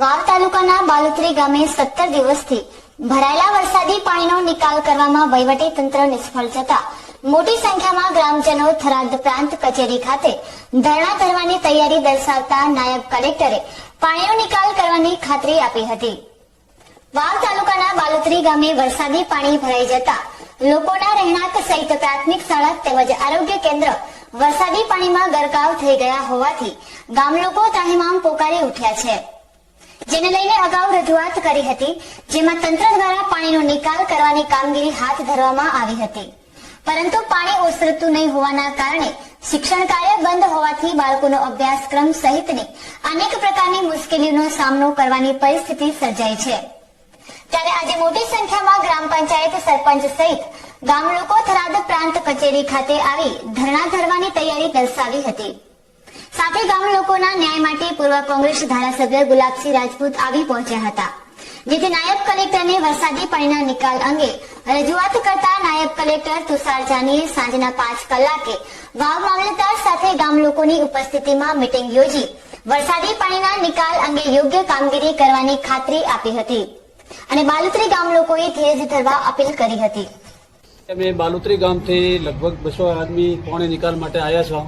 વાવ તાલુકાના બાલુત્રી ગામે સત્તર દિવસથી ભરાયેલા વરસાદી પાણીનો નિકાલ કરવામાં વહીવટી તંત્ર નિષ્ફળ જતા મોટી સંખ્યામાં ગ્રામજનો થરાદ પ્રાંત કચેરી ખાતે ધરણા ધરવાની તૈયારી દર્શાવતા નાયબ કલેક્ટરે પાણીનો નિકાલ કરવાની ખાતરી આપી હતી. વાવ તાલુકાના બાલુત્રી ગામે વરસાદી પાણી ભરાઈ જતા લોકોના રહેણાંક સહિત પ્રાથમિક શાળા તેમજ આરોગ્ય કેન્દ્ર વરસાદી પાણીમાં ગરકાવ થઈ ગયા હોવાથી ગામ લોકો ત્રાહિમામ પોકારી ઉઠ્યા છે. જેને લઈને અગાઉ રજૂઆત કરી હતી, જેમાં તંત્ર દ્વારા પાણીનો નિકાલ કરવાની કામગીરી હાથ ધરવામાં આવી હતી. પરંતુ પાણી ઓસરતું નહીં હોવાના કારણે શિક્ષણ કાર્ય બંધ હોવાથી બાળકોનો અભ્યાસક્રમ સહિતની અનેક પ્રકારની મુશ્કેલીઓનો સામનો કરવાની પરિસ્થિતિ સર્જાઈ છે. ત્યારે આજે મોટી સંખ્યામાં ગ્રામ પંચાયત સરપંચ સહિત ગામ લોકો થરાદ પ્રાંત કચેરી ખાતે આવી ધરણા ધરવાની તૈયારી દર્શાવી હતી. સાથે ગામ લોકોના ન્યાય માટે પૂર્વ કોંગ્રેસ ધારાસભ્ય ગુલાબસિંહ રાજપૂત આવી પહોંચ્યા હતા, જેથી નાયબ કલેક્ટરને વરસાદી પાણીના નિકાલ અંગે રજૂઆત કરતા નાયબ કલેક્ટર તુષાર જાનીએ સાંજના પાંચ કલાકે વાવ મામલતદાર સાથે ગામ લોકોની ઉપસ્થિતિમાં મિટિંગ યોજી વરસાદી પાણીના નિકાલ અંગે યોગ્ય કામગીરી કરવાની ખાતરી આપી હતી અને બાલુત્રી ગામ લોકોએ ધીરજ ધરવા અપીલ કરી હતી. અમે બાલુત્રી ગામથી લગભગ બસો આદમી પાણી નિકાલ માટે આવ્યા છો.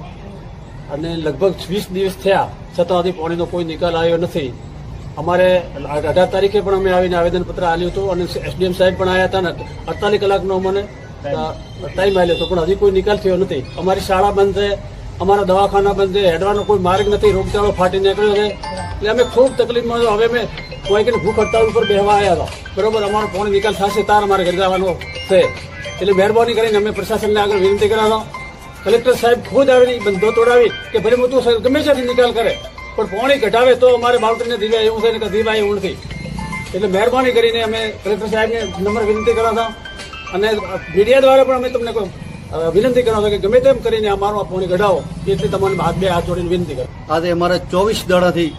અને લગભગ વીસ દિવસ થયા છતાં હજી પાણીનો કોઈ નિકાલ આવ્યો નથી. અમારે અઢાર તારીખે પણ અમે આવીને આવેદનપત્ર આપ્યું હતું અને એસડીએમ સાહેબ પણ આવ્યા હતા ને અડતાલીસ કલાકનો અમને ટાઈમ આવ્યો હતો પણ હજી કોઈ નિકાલ થયો નથી. અમારી શાળા બંધ છે અમારા દવાખાના બંધ છે હેડવાનો કોઈ માર્ગ નથી રોગચાળો ફાટી નીકળ્યો છે. એટલે અમે ખૂબ તકલીફમાં. હવે અમે કોઈ કે ભૂખ હડતાલ ઉપર બેહવા આવ્યા હતા. બરોબર અમારો પાણી નિકાલ થશે તાર અમારે ઘરે જવાનો છે. એટલે મહેરબાની કરીને અમે પ્રશાસનને આગળ વિનંતી કરાવો કલેક્ટર સાહેબ ખુદ આવીને બંધો તોડાવી કે ભલે મોટું સાહેબ ગમે ત્યાંથી નિકાલ કરે, પણ પાણી ઘટાવે તો અમારે બાળકોને દીવા એવું છે કે દીવા એવું નથી એટલે મહેરબાની કરીને અમે કલેક્ટર સાહેબને નમ્ર વિનંતી કરાવતા અને મીડિયા દ્વારા પણ અમે તમને વિનંતી કરવા કે ગમે તેમ કરીને અમારો આ પાણી કઢાવો એટલી તમારે હાથ બે હાથ જોડીને વિનંતી કરો આજે અમારે ચોવીસ દાડાથી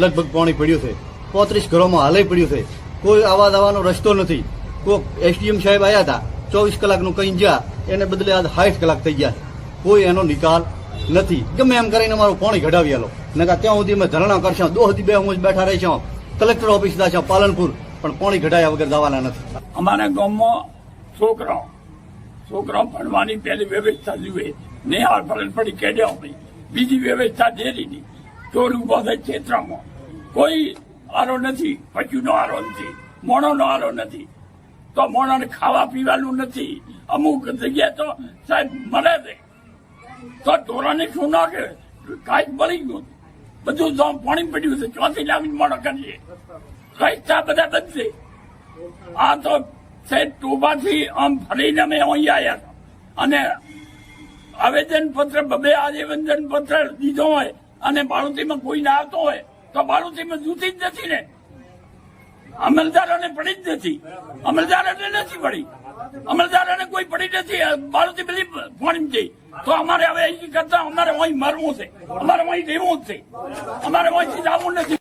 લગભગ પાણી પડ્યું છે. પોત્રીસ ઘરોમાં હાલે પડ્યું છે. કોઈ આવા જવાનો રસ્તો નથી. કોઈક એસડીએમ સાહેબ આવ્યા હતા. ચોવીસ કલાકનું કંઈ ગયા એને બદલે આજ સાઠ કલાક થઈ ગયા કોઈ એનો નિકાલ નથી. ગમે એમ કરીને અમારું પાણી ઘટાવી આલો. નકા ત્યાં સુધી અમે ધરણા કરશું સુધી બે હું જ બેઠા રહીશું. કલેક્ટર ઓફિસ જશું પાલનપુર, પણ પાણી ઘટાયા વગર જવાના નથી. અમારા ગામમાં છોકરાઓ છોકરાઓ ભણવાની પહેલી વ્યવસ્થા જુએ નિહાળ ભરણ પડી કેડ્યા બીજી વ્યવસ્થા ડેરીની ચોર ઊભો થાય ક્ષેત્રમાં. કોઈ આરો નથી, પશુનો આરો નથી, મોણોનો આરો નથી. તો મોણોને ખાવા પીવાનું નથી. અમુક જગ્યાએ તો સાહેબ મળે છે. તો ઢોરાને શું નાખે કાંઈક બળી ગયું. બધું તો પાણી પડ્યું છે ચોથી લાવીને મોડો કરીએ? રસ્તા બધા બનશે? આ તો સાહેબ ટોબાથી આમ ફરીને અમે અહીં આવ્યા અને આવેદન પત્ર બબે આવેદન પત્ર દીધો હોય અને બાળુતીમાં કોઈ ના આવતો હોય, તો બાળુતીમાં જૂતી જ નથી ને. અમલદારોને પડી જ નથી. અમલદારોને નથી પડી. અમલદારોને કોઈ પડી નથી. બાળુતી બધી ફોન જઈ તો અમારે હવે એ કરતા અમારે અહીં મરવું છે. અમારે અહીં રહેવું જ છે. અમારે અહીંથી જવું નથી.